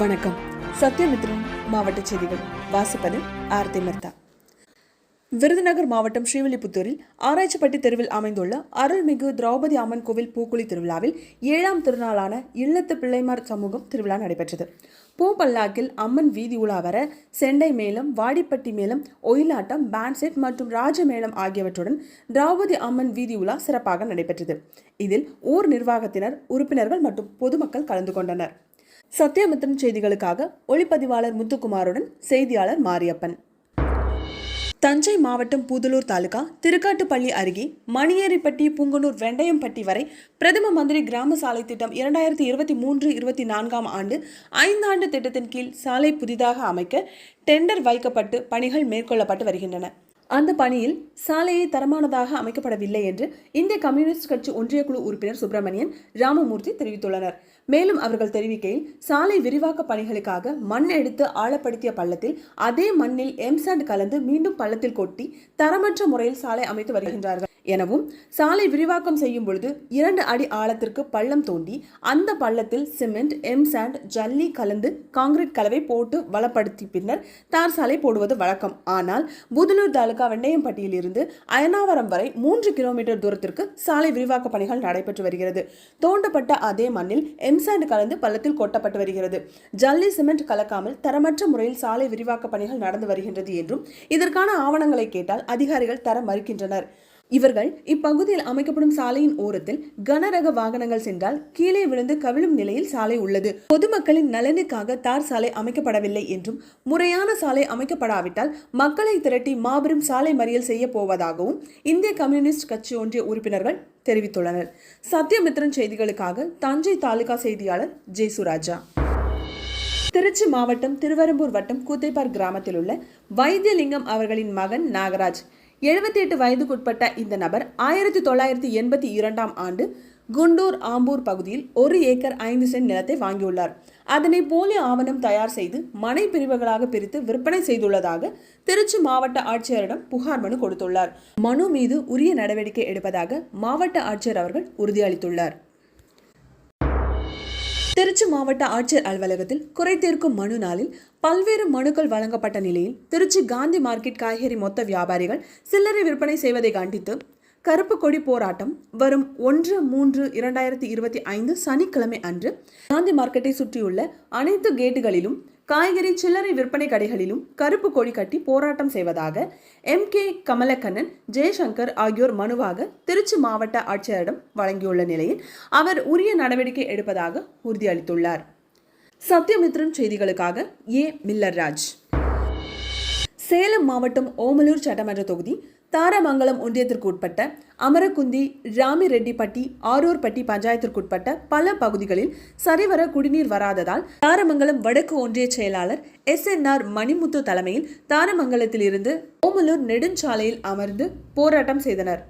வணக்கம். சத்யமித்ரன் மாவட்ட செய்திகள். வாசிப்பது ஆர்த்தி மர்த்தா விருதுநகர் மாவட்டம் ஸ்ரீவில்லிபுத்தூரில் ஆராய்ச்சிப்பட்டி தெருவில் அமைந்துள்ள அருள்மிகு திரௌபதி அம்மன் கோவில் பூக்குழி திருவிழாவில் ஏழாம் திருநாளான இல்லத்து பிள்ளைமார் சமூகம் திருவிழா நடைபெற்றது. பூப்பல்லாக்கில் அம்மன் வீதி உலா வர செண்டை மேளம் வாடிப்பட்டி மேளம் ஒயிலாட்டம் பேண்ட் செட் மற்றும் ராஜ மேளம் ஆகியவற்றுடன் திரௌபதி அம்மன் வீதி உலா சிறப்பாக நடைபெற்றது. இதில் ஊர் நிர்வாகத்தினர் உறுப்பினர்கள் மற்றும் பொதுமக்கள் கலந்து கொண்டனர். சத்யமித்ரன் செய்திகளுக்காக ஒளிப்பதிவாளர் முத்துக்குமாருடன் செய்தியாளர் மாரியப்பன். தஞ்சை மாவட்டம் பூதலூர் தாலுகா திருக்காட்டுப்பள்ளி அருகே மணியேரிப்பட்டி புங்கனூர் வெண்டயம்பட்டி வரை பிரதம மந்திரி கிராம சாலை திட்டம் இரண்டாயிரத்தி இருபத்தி மூன்று இருபத்தி நான்காம் ஆண்டு ஐந்தாண்டு திட்டத்தின் கீழ் சாலை புதிதாக அமைக்க டெண்டர் வைக்கப்பட்டு பணிகள் மேற்கொள்ளப்பட்டு வருகின்றன. அந்த பணியில் சாலையை தரமானதாக அமைக்கப்படவில்லை என்று இந்திய கம்யூனிஸ்ட் கட்சி ஒன்றிய குழு உறுப்பினர் சுப்பிரமணியன் ராமமூர்த்தி தெரிவித்துள்ளனர். மேலும் அவர்கள் தெரிவிக்கையில் சாலை விரிவாக்க பணிகளுக்காக மண் எடுத்து ஆழப்படுத்திய பள்ளத்தில் அதே மண்ணில் எம்சாண்ட் கலந்து மீண்டும் பள்ளத்தில் கொட்டி தரமற்ற முறையில் சாலை அமைத்து வருகின்றார்கள். எனவும் சாலை விரிவாக்கம் செய்யும் பொழுது இரண்டு அடி ஆழத்திற்கு பள்ளம் தோண்டி அந்த பள்ளத்தில் சிமெண்ட் எம்சாண்ட் ஜல்லி கலந்து காங்கிரீட் கலவை போட்டு வளப்படுத்தி பின்னர் தார் சாலை போடுவது வழக்கம். ஆனால் புதலூர் தாலுகா வெண்டையம்பட்டியிலிருந்து அயனாவரம் வரை மூன்று கிலோமீட்டர் தூரத்திற்கு சாலை விரிவாக்க பணிகள் நடைபெற்று வருகிறது. தோண்டப்பட்ட அதே மண்ணில் எம்சாண்ட் கலந்து பள்ளத்தில் கொட்டப்பட்டு வருகிறது. ஜல்லி சிமெண்ட் கலக்காமல் தரமற்ற முறையில் சாலை விரிவாக்க பணிகள் நடந்து வருகின்றது என்றும் இதற்கான ஆவணங்களை கேட்டால் அதிகாரிகள் தர மறுக்கின்றனர். இவர்கள் இப்பகுதியில் அமைக்கப்படும் சாலையின் ஓரத்தில் கனரக வாகனங்கள் சென்றால் கீழே விழுந்து கவிழும் நிலையில் சாலை உள்ளது. பொதுமக்களின் நலனுக்காக தார் சாலை அமைக்கப்படவில்லை என்றும் முறையான சாலை அமைக்கப்படாவிட்டால் மக்களை திரட்டி மாபெரும் சாலை மறியல் செய்ய போவதாகவும் இந்திய கம்யூனிஸ்ட் கட்சி ஒன்றிய உறுப்பினர்கள் தெரிவித்துள்ளனர். சத்யமித்ரன் செய்திகளுக்காக தஞ்சை தாலுகா செய்தியாளர் ஜெயசுராஜா திருச்சி மாவட்டம் திருவரம்பூர் வட்டம் கூத்தைப்பார் கிராமத்தில் உள்ள வைத்தியலிங்கம் அவர்களின் மகன் நாகராஜ் எழுபத்தி எட்டு வயதுக்குட்பட்ட இந்த நபர் ஆயிரத்தி தொள்ளாயிரத்தி எண்பத்தி இரண்டாம் ஆண்டு குண்டூர் ஆம்பூர் பகுதியில் ஒரு ஏக்கர் ஐந்து சென்ட் நிலத்தை வாங்கியுள்ளார். அதனை போலி ஆவணம் தயார் செய்து மனை பிரிவுகளாக பிரித்து விற்பனை செய்துள்ளதாக திருச்சி மாவட்ட ஆட்சியரிடம் புகார் மனு கொடுத்துள்ளார். மனு மீது உரிய நடவடிக்கை எடுப்பதாக மாவட்ட ஆட்சியர் அவர்கள் உறுதியளித்துள்ளார். திருச்சி மாவட்ட ஆட்சியர் அலுவலகத்தில் குறை தீர்க்கும் மனு நாளில் பல்வேறு மனுக்கள் வழங்கப்பட்ட நிலையில் திருச்சி காந்தி மார்க்கெட் காய்கறி மொத்த வியாபாரிகள் சில்லறை விற்பனை செய்வதை கண்டித்து கருப்பு கொடி போராட்டம் வரும் ஒன்று மூன்று இரண்டாயிரத்தி இருபத்தி ஐந்து சனிக்கிழமை அன்று காந்தி மார்க்கெட்டை சுற்றியுள்ள அனைத்து கேட்டுகளிலும் காய்கறி சில்லறை விற்பனை கடைகளிலும் கருப்பு கொடி கட்டி போராட்டம் செய்வதாக எம் கே கமலக்கண்ணன் ஜெயசங்கர் ஆகியோர் மனுவாக திருச்சி மாவட்ட ஆட்சியரிடம் வழங்கியுள்ள நிலையில் அவர் உரிய நடவடிக்கை எடுப்பதாக உறுதியளித்துள்ளார். சத்யமித்ரன் செய்திகளுக்காக ஏ. மில்லர்ராஜ். சேலம் மாவட்டம் ஓமலூர் சட்டமன்ற தொகுதி தாரமங்கலம் ஒன்றியத்திற்குட்பட்ட அமரக்குந்தி ராமிரெட்டிப்பட்டி ஆரூர்பட்டி பஞ்சாயத்திற்குட்பட்ட பல பகுதிகளில் சரிவர குடிநீர் வராததால் தாரமங்கலம் வடக்கு ஒன்றிய செயலாளர் எஸ். என். ஆர். மணிமுத்து தலைமையில் தாரமங்கலத்திலிருந்து ஓமலூர் நெடுஞ்சாலையில் அமர்ந்து போராட்டம் செய்தனர்.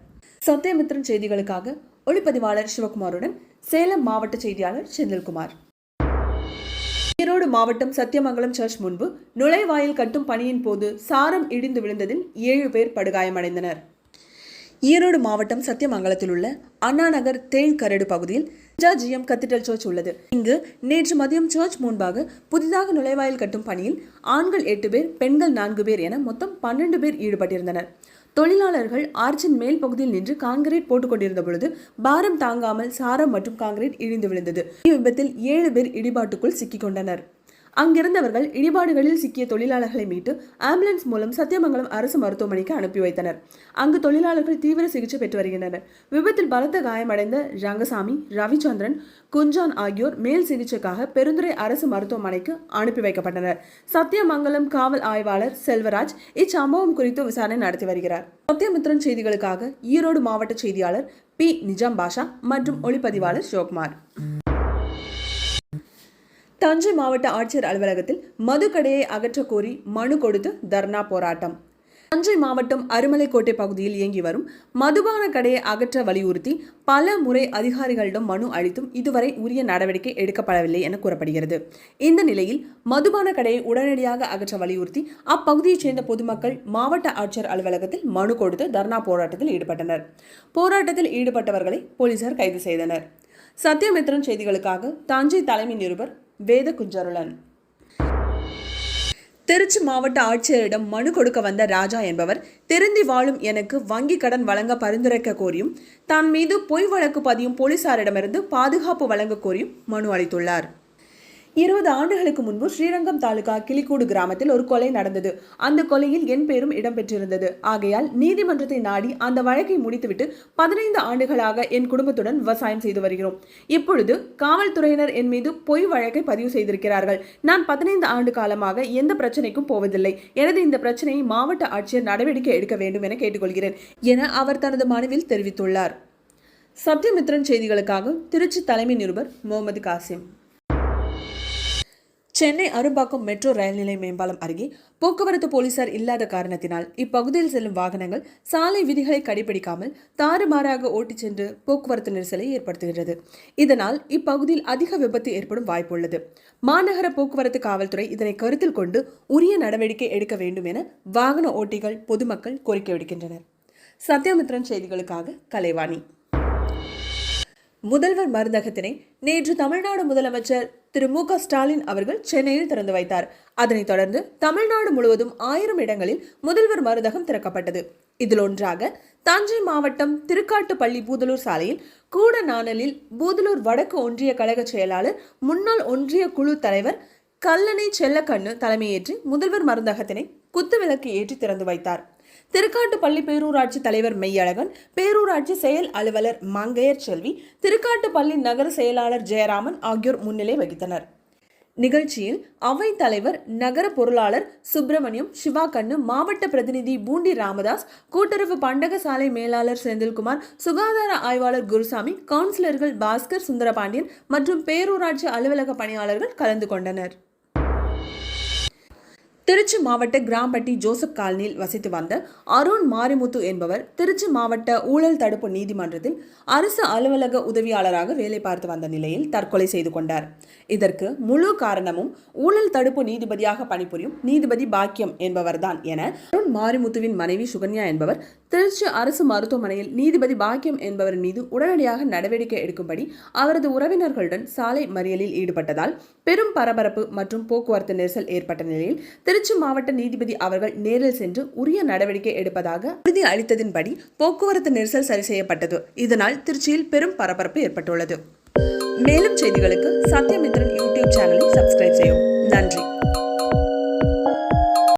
சத்யமித்ரன் செய்திகளுக்காக ஒளிப்பதிவாளர் சிவகுமாருடன் சேலம் மாவட்ட செய்தியாளர் செந்தில்குமார். ஈரோடு மாவட்டம் சத்தியமங்கலம் சர்ச் முன்பு நுழைவாயில் கட்டும் பணியின் போது சாரம் இடிந்து விழுந்ததில் ஏழு பேர் படுகாயமடைந்தனர். ஈரோடு மாவட்டம் சத்தியமங்கலத்தில் உள்ள அண்ணா நகர் தேழ்கரடு பகுதியில் ஜிஎம் கத்தீட்ரல் சர்ச் உள்ளது. இங்கு நேற்று மதியம் சர்ச் முன்பாக புதிதாக நுழைவாயில் கட்டும் பணியில் ஆண்கள் எட்டு பேர் பெண்கள் நான்கு பேர் என மொத்தம் பன்னெண்டு பேர் ஈடுபட்டிருந்தனர். தொழிலாளர்கள் ஆர்ச்சின் மேல் பகுதியில் நின்று கான்கிரீட் போட்டுக் கொண்டிருந்த பொழுது பாரம் தாங்காமல் சாரம் மற்றும் கான்கிரீட் இடிந்து விழுந்தது. இவ்விபத்தில் ஏழு பேர் இடிபாட்டுக்குள் சிக்கிக் கொண்டனர். அங்கிருந்தவர்கள் இடிபாடுகளில் சிக்கிய தொழிலாளர்களை மீட்டு ஆம்புலன்ஸ் மூலம் சத்தியமங்கலம் அரசு மருத்துவமனைக்கு அனுப்பி வைத்தனர். அங்கு தொழிலாளர்கள் தீவிர சிகிச்சை பெற்று வருகின்றனர். விபத்தில் பலத்த காயமடைந்த ரங்கசாமி ரவிச்சந்திரன் குஞ்சான் ஆகியோர் மேல் சிகிச்சைக்காக பெருந்துறை அரசு மருத்துவமனைக்கு அனுப்பி வைக்கப்பட்டனர். சத்தியமங்கலம் காவல் ஆய்வாளர் செல்வராஜ் இச்சம்பவம் குறித்து விசாரணை நடத்தி வருகிறார். சத்தியமித்ரன் செய்திகளுக்காக ஈரோடு மாவட்ட செய்தியாளர் பி. நிஜாம் பாஷா மற்றும் ஒளிப்பதிவாளர் சிவகுமார். தஞ்சை மாவட்ட ஆட்சியர் அலுவலகத்தில் மதுக்கடையை அகற்றக் கோரி மனு கொடுத்து தர்ணா போராட்டம். தஞ்சை மாவட்டம் அருமலைக்கோட்டை பகுதியில் இயங்கி வரும் மதுபான கடையை அகற்ற வலியுறுத்தி பல முறை அதிகாரிகளிடம் மனு அளித்தும் இதுவரை உரிய நடவடிக்கை எடுக்கப்படவில்லை என கூறப்படுகிறது. இந்த நிலையில் மதுபான கடையை உடனடியாக அகற்ற வலியுறுத்தி அப்பகுதியைச் சேர்ந்த பொதுமக்கள் மாவட்ட ஆட்சியர் அலுவலகத்தில் மனு கொடுத்து தர்ணா போராட்டத்தில் ஈடுபட்டனர். போராட்டத்தில் ஈடுபட்டவர்களை போலீசார் கைது செய்தனர். சத்யமித்ரன் செய்திகளுக்காக தஞ்சை தலைமை நிருபர் வேத குஞ்சருளன் திருச்சி மாவட்ட ஆட்சியரிடம் மனு கொடுக்க வந்த ராஜா என்பவர் திருந்தி வாழும் எனக்கு வங்கி கடன் வழங்க பரிந்துரைக்க கோரியும் தன் மீது பொய் வழக்கு பதியும் போலீசாரிடமிருந்து பாதுகாப்பு வழங்க கோரியும் மனு அளித்துள்ளார். இருபது ஆண்டுகளுக்கு முன்பு ஸ்ரீரங்கம் தாலுகா கிளிக்கூடு கிராமத்தில் ஒரு கொலை நடந்தது. அந்த கொலையில் என் பேரும் இடம்பெற்றிருந்தது. ஆகையால் நீதிமன்றத்தை நாடி அந்த வழக்கை முடித்துவிட்டு பதினைந்து ஆண்டுகளாக என் குடும்பத்துடன் விவசாயம் செய்து வருகிறோம். இப்பொழுது காவல்துறையினர் என் மீது பொய் வழக்கை பதிவு செய்திருக்கிறார்கள். நான் பதினைந்து ஆண்டு காலமாக எந்த பிரச்சனைக்கும் போவதில்லை. எனது இந்த பிரச்சனையை மாவட்ட ஆட்சியர் நடவடிக்கை எடுக்க வேண்டும் என கேட்டுக்கொள்கிறேன் என அவர் தனது மனுவில் தெரிவித்துள்ளார். சத்யமித்ரன் செய்திகளுக்காக திருச்சி தலைமை நிருபர் முகமது காசிம். சென்னை அரும்பாக்கம் மெட்ரோ ரயில் நிலைய மேம்பாலம் அருகே போக்குவரத்து போலீசார் இல்லாத காரணத்தினால் இப்பகுதியில் செல்லும் வாகனங்கள் சாலை விதிகளை கடைபிடிக்காமல் தாறுமாறாக ஓட்டிச் சென்று போக்குவரத்து நெரிசலை ஏற்படுத்துகிறது இதனால் இப்பகுதியில் அதிக விபத்து ஏற்படும் வாய்ப்புள்ளது மாநகர போக்குவரத்து காவல்துறை இதனை கருத்தில் கொண்டு உரிய நடவடிக்கை எடுக்க வேண்டும் என வாகன ஓட்டிகள் பொதுமக்கள் கோரிக்கை விடுக்கின்றனர். சத்யமித்ரன் செய்திகளுக்காக கலைவாணி. முதல்வர் மருந்தகத்தினை நேற்று தமிழ்நாடு முதலமைச்சர் திரு மு க ஸ்டாலின் அவர்கள் சென்னையில் திறந்து வைத்தார். அதனைத் தொடர்ந்து தமிழ்நாடு முழுவதும் ஆயிரம் இடங்களில் முதல்வர் மருந்தகம் திறக்கப்பட்டது. இதில் ஒன்றாக தஞ்சை மாவட்டம் திருக்காட்டுப்பள்ளி பூதலூர் சாலையில் கூடநாணலில் பூதலூர் வடக்கு ஒன்றிய கழக செயலாளர் முன்னாள் ஒன்றிய குழு தலைவர் கல்லணை செல்லக்கண்ணு தலைமையேற்று முதல்வர் மருந்தகத்தினை குத்துவிளக்கு ஏற்றி திறந்து வைத்தார். திருக்காட்டுப்பள்ளி பேரூராட்சி தலைவர் மெய்யழகன் பேரூராட்சி செயல் அலுவலர் மங்கையர் செல்வி திருக்காட்டுப்பள்ளி நகர செயலாளர் ஜெயராமன் ஆகியோர் முன்னிலை வகித்தனர். நிகழ்ச்சியில் அவைத் தலைவர் நகர பொருளாளர் சுப்பிரமணியம் சிவா கண்ணு மாவட்ட பிரதிநிதி பூண்டி ராமதாஸ் கூட்டுறவு பண்டகசாலை மேலாளர் செந்தில்குமார் சுகாதார ஆய்வாளர் குருசாமி கவுன்சிலர்கள் பாஸ்கர் சுந்தரபாண்டியன் மற்றும் பேரூராட்சி அலுவலக பணியாளர்கள் கலந்து கொண்டனர். திருச்சி மாவட்ட கிராம்பட்டி ஜோசப் காலனியில் வசித்து வந்த அருண் மாரிமுத்து என்பவர் திருச்சி மாவட்ட ஊழல் தடுப்பு நீதிமன்றத்தில் அரசு அலுவலக உதவியாளராக வேலை பார்த்து வந்த நிலையில் தற்கொலை செய்து கொண்டார். இதற்கு முழு காரணமும் ஊழல் தடுப்பு நீதிபதியாக பணிபுரியும் நீதிபதி பாக்கியம் என்பவர்தான் என அருண் மாரிமுத்துவின் மனைவி சுகன்யா என்பவர் திருச்சி அரசு மருத்துவமனையில் நீதிபதி பாக்கியம் என்பவர் மீது உடனடியாக நடவடிக்கை எடுக்கும்படி அவரது உறவினர்களுடன் சாலை மறியலில் ஈடுபட்டதால் பெரும் பரபரப்பு மற்றும் போக்குவரத்து நெரிசல் ஏற்பட்ட நிலையில் திருச்சி மாவட்ட நீதிபதி அவர்கள் நேரில் சென்று உரிய நடவடிக்கை எடுப்பதாக உறுதி அளித்ததின்படி போக்குவரத்து நெரிசல் சரி செய்யப்பட்டது. இதனால் திருச்சியில் பெரும் பரபரப்பு ஏற்பட்டுள்ளது. மேலும் செய்திகளுக்கு சத்யமித்ரன் யூடியூப் சேனலை சப்ஸ்கிரைப் செய்யவும். நன்றி.